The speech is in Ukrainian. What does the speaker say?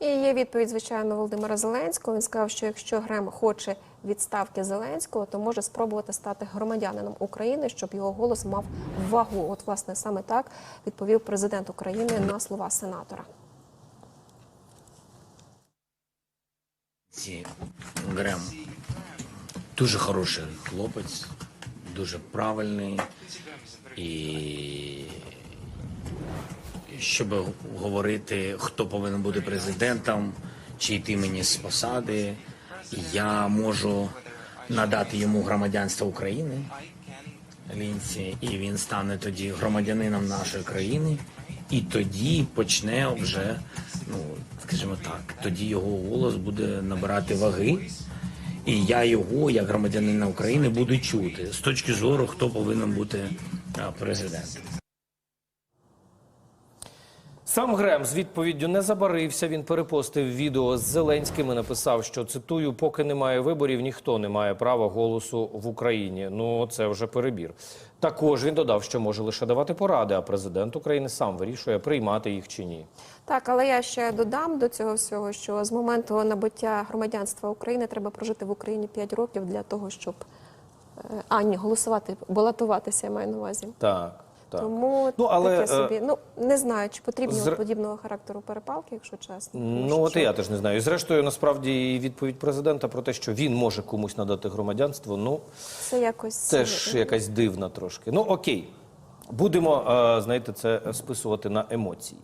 І є відповідь, звичайно, Володимира Зеленського. Він сказав, що якщо Грем хоче відставки Зеленського, то може спробувати стати громадянином України, щоб його голос мав вагу. От, власне, саме так відповів президент України на слова сенатора. Грем дуже хороший хлопець, дуже правильний і щоб говорити, хто повинен бути президентом, чи йти мені з посади, я можу надати йому громадянство України. Лінці, і він стане тоді громадянином нашої країни, і тоді почне вже, ну скажімо так, тоді його голос буде набирати ваги, і я його, як громадянина України, буду чути з точки зору, хто повинен бути президентом. Сам Грем з відповіддю не забарився. Він перепостив відео з Зеленським і написав, що цитую: поки немає виборів, ніхто не має права голосу в Україні. Ну це вже перебір. Також він додав, що може лише давати поради, а президент України сам вирішує, приймати їх чи ні. Так, але я ще додам до цього всього, що з моменту набуття громадянства України треба прожити в Україні 5 років для того, щоб е, а ні, голосувати, балотуватися, я маю на увазі. Так, так. Тому Ну, але, таке собі. е, Ну не знаю, чи потрібні зр- подібного характеру перепалки, якщо чесно. Тому Ну от що- і я теж не знаю. І зрештою, насправді, і відповідь президента про те, що він може комусь надати громадянство. Ну це якось Це ж якась дивна трошки. Ну окей, будемо, е, знаєте, це списувати на емоції.